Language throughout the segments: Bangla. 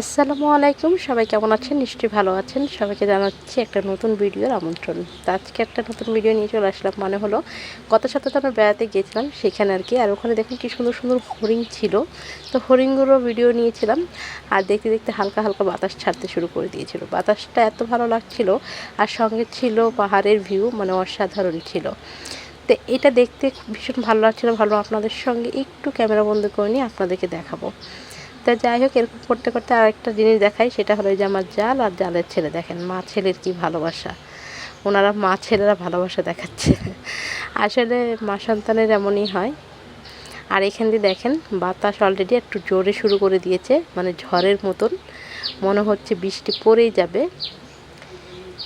আসসালামু আলাইকুম, সবাই কেমন আছেন? নিশ্চয়ই ভালো আছেন। সবাইকে জানাচ্ছি একটা নতুন ভিডিওর আমন্ত্রণ। তো আজকে একটা নতুন ভিডিও নিয়ে চলে আসলাম। মানে হলো গত সপ্তাহে আমরা বেড়াতে গিয়েছিলাম, সেখানে আর কি। আর ওখানে দেখুন কি সুন্দর সুন্দর হরিণ ছিল। তো হরিণগুলো ভিডিও নিয়েছিলাম। আর দেখতে দেখতে হালকা হালকা বাতাস ছাড়তে শুরু করে দিয়েছিল। বাতাসটা এত ভালো লাগছিল। আর সঙ্গে ছিল পাহাড়ের ভিউ মানে অসাধারণ ছিল। তো এটা দেখতে ভীষণ ভালো লাগছিল। ভালো, আপনাদের সঙ্গে একটু ক্যামেরা বন্ধ করে নিয়ে আপনাদেরকে দেখাবো। তা যাই হোক, এরকম করতে করতে আরেকটা জিনিস দেখাই, সেটা হলো যে আমার জাল আর জালের ছেলে। দেখেন, মা ছেলের কি ভালোবাসা। ওনারা মা ছেলেরা ভালোবাসা দেখাচ্ছে। আসলে মা সন্তানের এমনই হয়। আর এখান দিয়ে দেখেন, বাতাস অলরেডি একটু জোরে শুরু করে দিয়েছে মানে ঝড়ের মতন। মনে হচ্ছে বৃষ্টি পড়েই যাবে।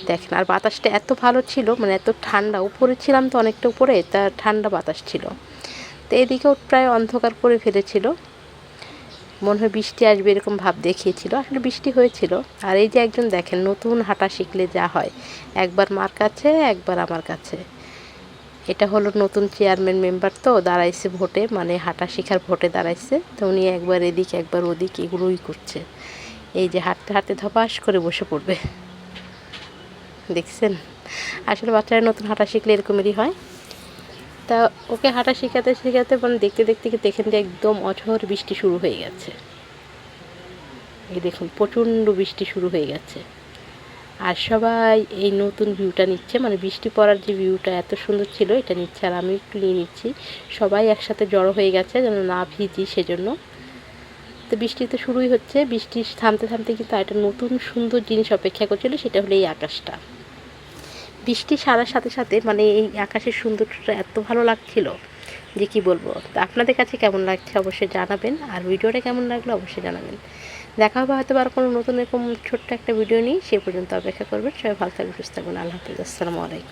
দেখেন, আর বাতাসটা এত ভালো ছিল মানে এত ঠান্ডা। উপরে ছিলাম তো অনেকটা উপরে, তা ঠান্ডা বাতাস ছিল। তো এদিকেও প্রায় অন্ধকার করে ফেলেছিল। মনে হয় বৃষ্টি আসবে এরকম ভাব দেখিয়েছিল। আসলে বৃষ্টি হয়েছিল। আর এই যে একজন দেখেন, নতুন হাঁটা শিখলে যা হয়। একবার মার কাছে, একবার আমার কাছে। এটা হলো নতুন চেয়ারম্যান মেম্বার তো, দাঁড়াইছে ভোটে মানে হাঁটা শিখার ভোটে দাঁড়াইছে। তো উনি একবার এদিক, একবার ওদিক এগুলোই করছে। এই যে হাঁটতে হাঁটতে ধপাস করে বসে পড়বে। দেখছেন? আসলে বাচ্চারা নতুন হাঁটা শিখলে এরকমেরই হয়। তা ওকে হাঁটা শেখাতে শেখাতে মানে দেখতে দেখতে দেখেন যে একদম অঝর বৃষ্টি শুরু হয়ে গেছে। এই দেখুন, প্রচণ্ড বৃষ্টি শুরু হয়ে গেছে। আর সবাই এই নতুন ভিউটা নিচ্ছে মানে বৃষ্টি পড়ার যে ভিউটা এত সুন্দর ছিল, এটা নিচ্ছে। আর আমি একটু নিয়ে নিচ্ছি। সবাই একসাথে জড়ো হয়ে গেছে, যেন না ভিজি সেজন্য। তো বৃষ্টি তো শুরুই হচ্ছে। বৃষ্টি থামতে থামতে কিন্তু একটা নতুন সুন্দর জিনিস অপেক্ষা করছিল, সেটা হলো এই আকাশটা। বৃষ্টি সারার সাথে সাথে মানে এই আকাশের সৌন্দর্যটা এত ভালো লাগছিল যে কি বলব? তো আপনাদের কাছে কেমন লাগছে অবশ্যই জানাবেন। আর ভিডিওটা কেমন লাগল অবশ্যই জানাবেন। দেখা হবে হয়তো আর কোনো নতুন এরকম ছোট্ট একটা ভিডিও নিয়ে। সে পর্যন্ত অপেক্ষা করবেন। সবাই ভালো থাকবেন, সুস্থ থাকবেন। আল্লাহ হাফিজ। আসসালামু আলাইকুম।